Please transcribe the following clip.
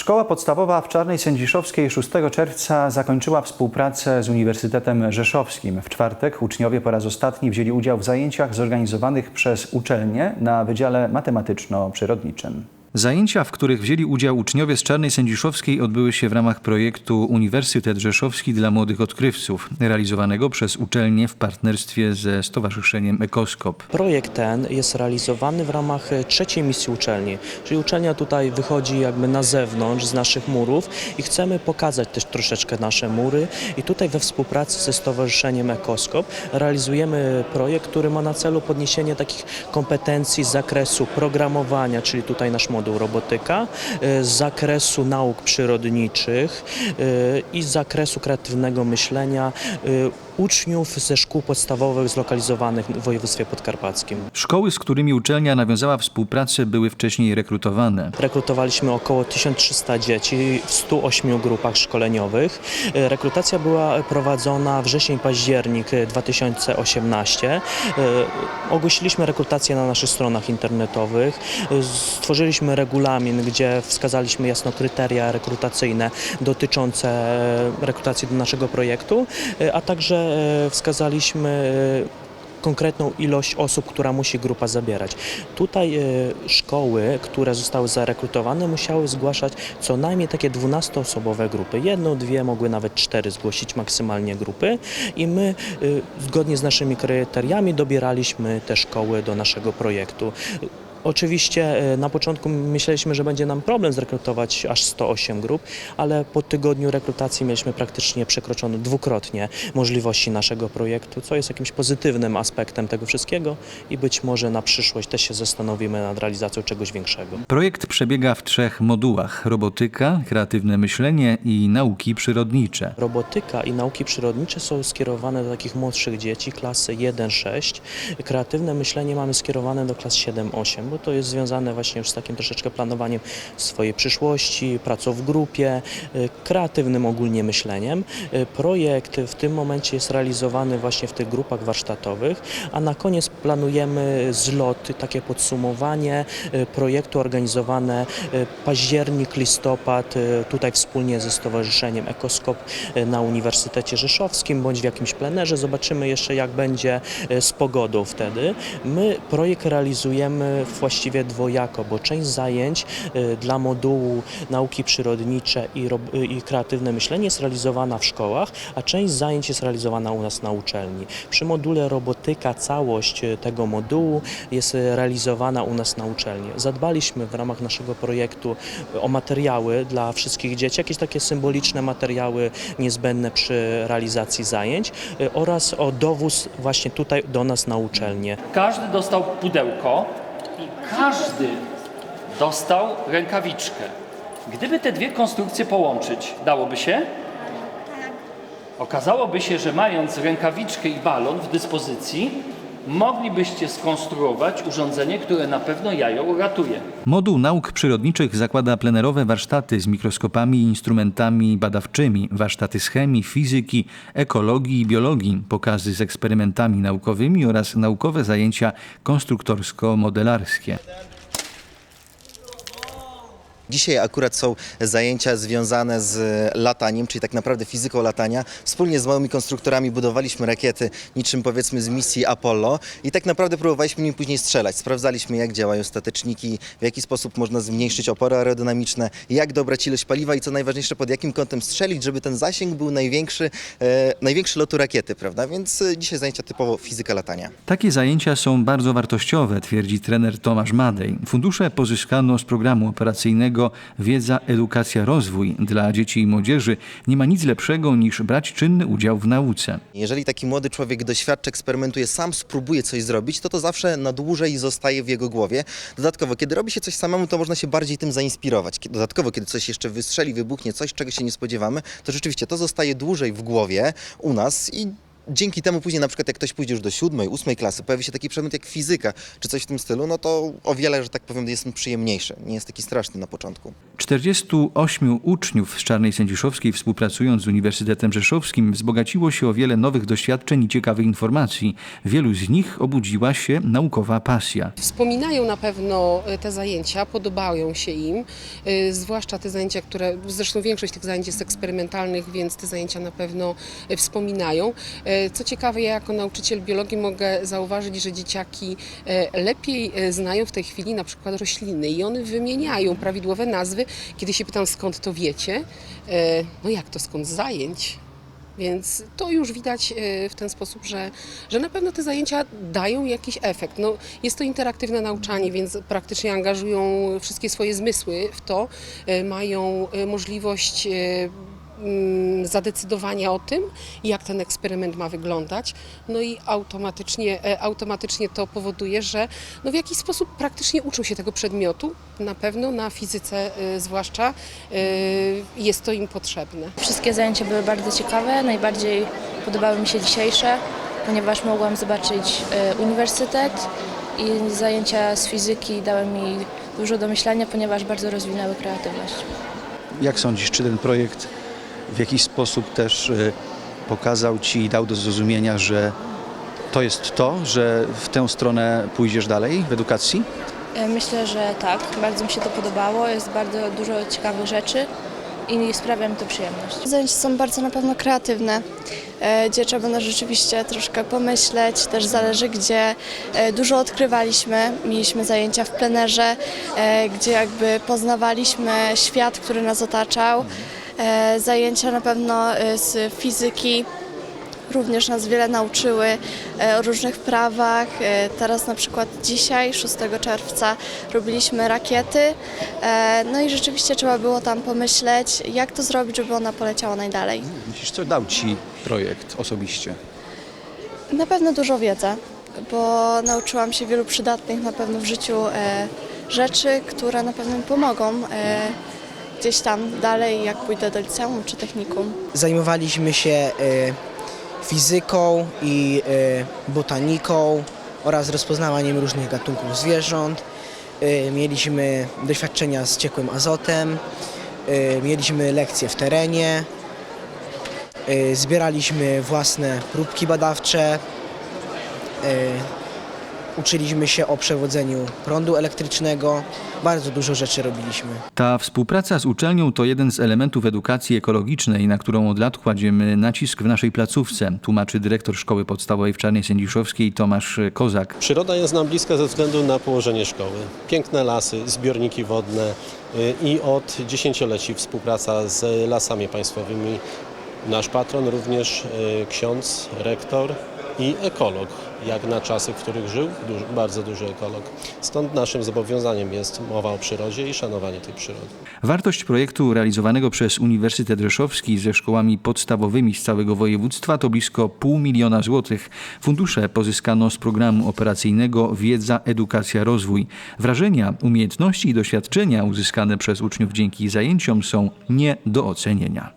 Szkoła podstawowa w Czarnej Sędziszowskiej 6 czerwca zakończyła współpracę z Uniwersytetem Rzeszowskim. W czwartek uczniowie po raz ostatni wzięli udział w zajęciach zorganizowanych przez uczelnię na Wydziale Matematyczno-Przyrodniczym. Zajęcia, w których wzięli udział uczniowie z Czarnej Sędziszowskiej odbyły się w ramach projektu Uniwersytet Rzeszowski dla Młodych Odkrywców, realizowanego przez uczelnię w partnerstwie ze Stowarzyszeniem Ekoskop. Projekt ten jest realizowany w ramach trzeciej misji uczelni, czyli uczelnia tutaj wychodzi jakby na zewnątrz z naszych murów i chcemy pokazać też troszeczkę nasze mury i tutaj we współpracy ze Stowarzyszeniem Ekoskop realizujemy projekt, który ma na celu podniesienie takich kompetencji z zakresu programowania, czyli tutaj nasz moduł robotyka, e, z zakresu nauk przyrodniczych e, i z zakresu kreatywnego myślenia e, uczniów ze szkół podstawowych zlokalizowanych w województwie podkarpackim. Szkoły, z którymi uczelnia nawiązała współpracę, były wcześniej rekrutowane. Rekrutowaliśmy około 1300 dzieci w 108 grupach szkoleniowych. E, Rekrutacja była prowadzona wrzesień-październik e, 2018. E, Ogłosiliśmy rekrutację na naszych stronach internetowych. E, Stworzyliśmy regulamin, gdzie wskazaliśmy jasno kryteria rekrutacyjne dotyczące e, rekrutacji do naszego projektu, e, a także e, wskazaliśmy e, konkretną ilość osób, która musi grupa zabierać. Tutaj e, szkoły, które zostały zarekrutowane, musiały zgłaszać co najmniej takie 12-osobowe grupy. Jedną, dwie, mogły nawet cztery zgłosić maksymalnie grupy i my e, zgodnie z naszymi kryteriami dobieraliśmy te szkoły do naszego projektu. Oczywiście e, na początku myśleliśmy, że będzie nam problem zrekrutować aż 108 grup, ale po tygodniu rekrutacji mieliśmy praktycznie przekroczone dwukrotnie możliwości naszego projektu, co jest jakimś pozytywnym aspektem tego wszystkiego i być może na przyszłość też się zastanowimy nad realizacją czegoś większego. Projekt przebiega w trzech modułach: robotyka, kreatywne myślenie i nauki przyrodnicze. Robotyka i nauki przyrodnicze są skierowane do takich młodszych dzieci, klasy 1-6. Kreatywne myślenie mamy skierowane do klas 7-8, bo to jest związane właśnie już z takim troszeczkę planowaniem swojej przyszłości, pracą w grupie, y, kreatywnym ogólnie myśleniem. Y, Projekt w tym momencie jest realizowany właśnie w tych grupach warsztatowych, a na koniec planujemy zloty, takie podsumowanie y, projektu organizowane październik, listopad, tutaj wspólnie ze Stowarzyszeniem Ekoskop na Uniwersytecie Rzeszowskim bądź w jakimś plenerze. Zobaczymy jeszcze jak będzie z pogodą wtedy. My projekt realizujemy właściwie dwojako, bo część zajęć y, dla modułu nauki przyrodnicze i, y, i kreatywne myślenie jest realizowana w szkołach, a część zajęć jest realizowana u nas na uczelni. Przy module robotyka całość y, tego modułu jest realizowana u nas na uczelni. Zadbaliśmy w ramach naszego projektu o materiały dla wszystkich dzieci, jakieś takie symboliczne materiały niezbędne przy realizacji zajęć oraz o dowóz właśnie tutaj do nas na uczelnię. Każdy dostał pudełko i każdy dostał rękawiczkę. Gdyby te dwie konstrukcje połączyć, dałoby się? Okazałoby się, że mając rękawiczkę i balon w dyspozycji, moglibyście skonstruować urządzenie, które na pewno jajo uratuje. Moduł nauk przyrodniczych zakłada plenerowe warsztaty z mikroskopami i instrumentami badawczymi, warsztaty z chemii, fizyki, ekologii i biologii, pokazy z eksperymentami naukowymi oraz naukowe zajęcia konstruktorsko-modelarskie. Dzisiaj akurat są zajęcia związane z lataniem, czyli tak naprawdę fizyką latania. Wspólnie z małymi konstruktorami budowaliśmy rakiety, niczym powiedzmy z misji Apollo i tak naprawdę próbowaliśmy nim później strzelać. Sprawdzaliśmy jak działają stateczniki, w jaki sposób można zmniejszyć opory aerodynamiczne, jak dobrać ilość paliwa i co najważniejsze pod jakim kątem strzelić, żeby ten zasięg był największy, e, największy lotu rakiety, prawda? Więc e, dzisiaj zajęcia typowo fizyka latania. Takie zajęcia są bardzo wartościowe, twierdzi trener Tomasz Madej. Fundusze pozyskano z programu operacyjnego Wiedza, Edukacja, Rozwój dla dzieci i młodzieży. Nie ma nic lepszego niż brać czynny udział w nauce. Jeżeli taki młody człowiek doświadczy, eksperymentuje, sam spróbuje coś zrobić, to to zawsze na dłużej zostaje w jego głowie. Dodatkowo, kiedy robi się coś samemu, to można się bardziej tym zainspirować. Dodatkowo, kiedy coś jeszcze wystrzeli, wybuchnie, coś, czego się nie spodziewamy, to rzeczywiście to zostaje dłużej w głowie u nas i dzięki temu później na przykład jak ktoś pójdzie już do siódmej, ósmej klasy, pojawi się taki przedmiot jak fizyka, czy coś w tym stylu, no to o wiele, że tak powiem, jest on przyjemniejszy. Nie jest taki straszny na początku. 48 uczniów z Czarnej Sędziszowskiej współpracując z Uniwersytetem Rzeszowskim wzbogaciło się o wiele nowych doświadczeń i ciekawych informacji. Wielu z nich obudziła się naukowa pasja. Wspominają na pewno e, te zajęcia, podobają się im, e, zwłaszcza te zajęcia, które, zresztą większość tych zajęć jest eksperymentalnych, więc te zajęcia na pewno e, wspominają. Co ciekawe, ja jako nauczyciel biologii mogę zauważyć, że dzieciaki e, lepiej e, znają w tej chwili na przykład rośliny i one wymieniają prawidłowe nazwy. Kiedy się pytam skąd to wiecie, e, no jak to skąd zajęć? Więc to już widać w ten sposób, że, że na pewno te zajęcia dają jakiś efekt. No, jest to interaktywne nauczanie, więc praktycznie angażują wszystkie swoje zmysły w to, mają możliwość zadecydowania o tym, jak ten eksperyment ma wyglądać. No i automatycznie, e, automatycznie to powoduje, że no w jakiś sposób praktycznie uczą się tego przedmiotu. Na pewno na fizyce e, zwłaszcza e, jest to im potrzebne. Wszystkie zajęcia były bardzo ciekawe. Najbardziej podobały mi się dzisiejsze, ponieważ mogłam zobaczyć uniwersytet i zajęcia z fizyki dały mi dużo do myślenia, ponieważ bardzo rozwinęły kreatywność. Jak sądzisz, czy ten projekt w jakiś sposób też y, pokazał Ci i dał do zrozumienia, że to jest to, że w tę stronę pójdziesz dalej w edukacji? E, Myślę, że tak. Bardzo mi się to podobało. Jest bardzo dużo ciekawych rzeczy i sprawia mi to przyjemność. Zajęcia są bardzo na pewno kreatywne, e, gdzie trzeba będą rzeczywiście troszkę pomyśleć, też zależy gdzie. E, Dużo odkrywaliśmy, mieliśmy zajęcia w plenerze, gdzie jakby poznawaliśmy świat, który nas otaczał. E, Zajęcia na pewno e, z fizyki, również nas wiele nauczyły e, o różnych prawach. Teraz na przykład dzisiaj, 6 czerwca, robiliśmy rakiety. No i rzeczywiście trzeba było tam pomyśleć, jak to zrobić, żeby ona poleciała najdalej. Myślisz, co dał Ci projekt osobiście? Na pewno dużo wiedzy, bo nauczyłam się wielu przydatnych na pewno w życiu rzeczy, które na pewno mi pomogą gdzieś tam dalej, jak pójdę do liceum czy technikum. Zajmowaliśmy się e, fizyką i e, botaniką oraz rozpoznawaniem różnych gatunków zwierząt. E, Mieliśmy doświadczenia z ciekłym azotem, mieliśmy lekcje w terenie, zbieraliśmy własne próbki badawcze, uczyliśmy się o przewodzeniu prądu elektrycznego, bardzo dużo rzeczy robiliśmy. Ta współpraca z uczelnią to jeden z elementów edukacji ekologicznej, na którą od lat kładziemy nacisk w naszej placówce, tłumaczy dyrektor Szkoły Podstawowej w Czarnej Sędziszowskiej Tomasz Kozak. Przyroda jest nam bliska ze względu na położenie szkoły. Piękne lasy, zbiorniki wodne y, i od dziesięcioleci współpraca z lasami państwowymi. Nasz patron również y, ksiądz, rektor i ekolog, jak na czasy, w których żył, duży, bardzo duży ekolog. Stąd naszym zobowiązaniem jest mowa o przyrodzie i szanowanie tej przyrody. Wartość projektu realizowanego przez Uniwersytet Rzeszowski ze szkołami podstawowymi z całego województwa to blisko pół miliona złotych. Fundusze pozyskano z programu operacyjnego Wiedza, Edukacja, Rozwój. Wrażenia, umiejętności i doświadczenia uzyskane przez uczniów dzięki zajęciom są nie do ocenienia.